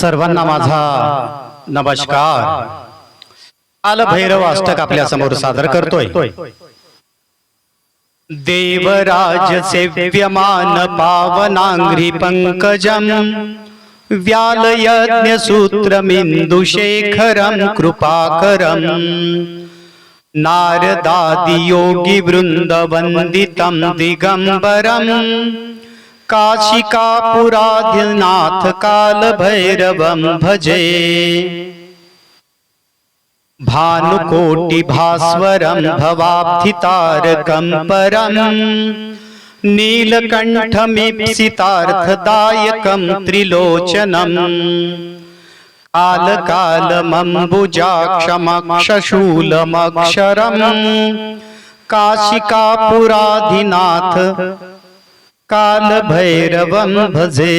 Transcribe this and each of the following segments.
सर्वांना माझा नमस्कार. आल भैरव अष्टक आपल्यासमोर सादर करतोय. देवराज सेव्यमान पावनांग्री पंकजम व्याल यज्ञ सूत्रमिंदुशेखरम कृपाकरम नारदादि योगी दिगंबरम काशिकापुराधिनाथ काल भैरवं भजे। भानुकोटि भास्वरं भवाब्धितारकं परम् नीलकण्ठमीप्सितार्थदायकं त्रिलोचनम्। कालकालमम्बुजाक्षमक्षशूलमक्षरम् काशिकापुराधिनाथ काल भैरवं भजे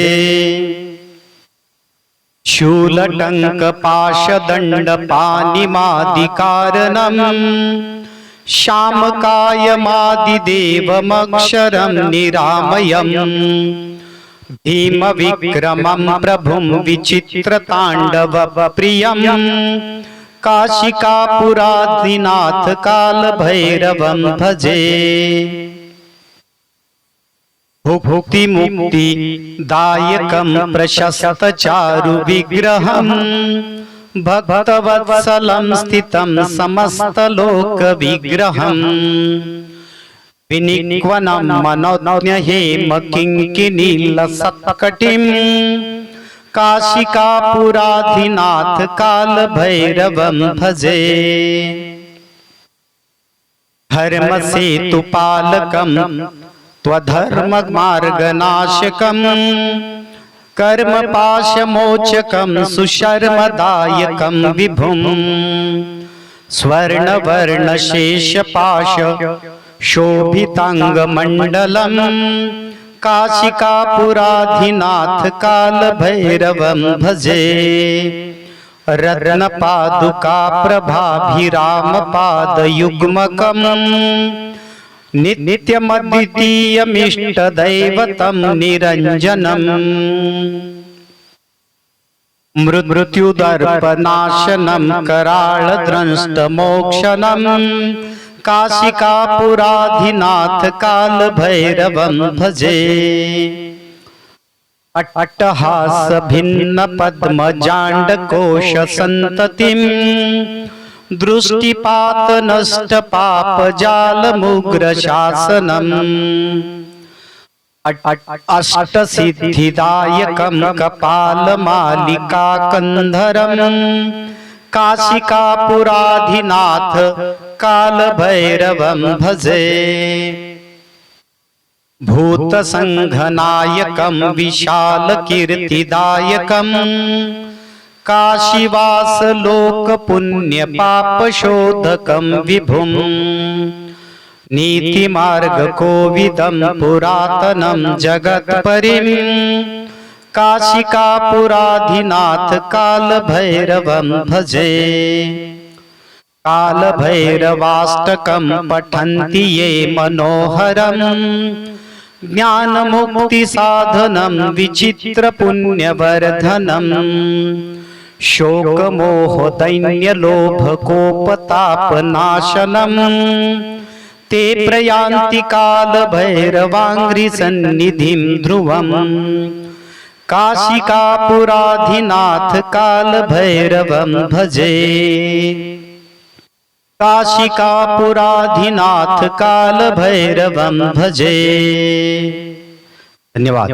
शूलटङ्क पाशदण्ड पानिमादिकारणम् श्यामकायमादिदेवमक्षरं निरामयम्। भीमविक्रमं प्रभुं विचित्रताण्डवप्रियम्। काशिकापुरादिनाथ कालभैरवं भजे भूभुक्तिमुक्तिदायकं प्रशस्त चारु विग्रहम् स्थितं समस्तलोकविग्रहम् विनिक्वनं मनोज्ञहेम किङ्किनीलसत्कटिम् काशिकापुराधिनाथ कालभैरवं भजे। हर्मसेतुपालकम् त्वधर्ममार्गनाशकम् कर्मपाशमोचकं सुशर्मदायकं विभुम्। शोभिताङ्गमण्डलम् काशिकापुराधिनाथ कालभैरवं भजे। रत्नपादुका प्रभाभिरामपादयुग्मकम् नित्यमद्वितीयमिष्टदैवतं निरञ्जनम्। मृत्युदर्पनाशनं काशिकापुराधिनाथ काशिकापुराधिनाथकालभैरवं भजे। अट्टहासभिन्नपद्मजाण्डकोशसन्ततिम्। दृष्टिपात नष्ट पाप जाल मुग्र शासनम् अष्ट सिद्धिदायकं कपालमालिका कन्धरम् काल कालभैरवं भजे। भूतसङ्घनायकं विशालकीर्तिदायकम्। काशीवासलोकपुण्यपापशोधकं विभुम् नीतिमार्गकोविदं पुरातनं जगत्परिम् काशिकापुराधिनाथ कालभैरवं भजे। कालभैरवाष्टकं पठन्ति ये मनोहरम् ज्ञानमुक्तिसाधनं विचित्रपुण्यवर्धनम् शोकमोहदैन्यलोभकोपतापनाशनम् ते प्रयान्ति कालभैरवाङ्घ्रिसन्निधिं ध्रुवम्। काशिकापुराधिनाथ कालभैरवं भजे। काशिकापुराधिनाथ कालभैरवं भजे धन्यवाद।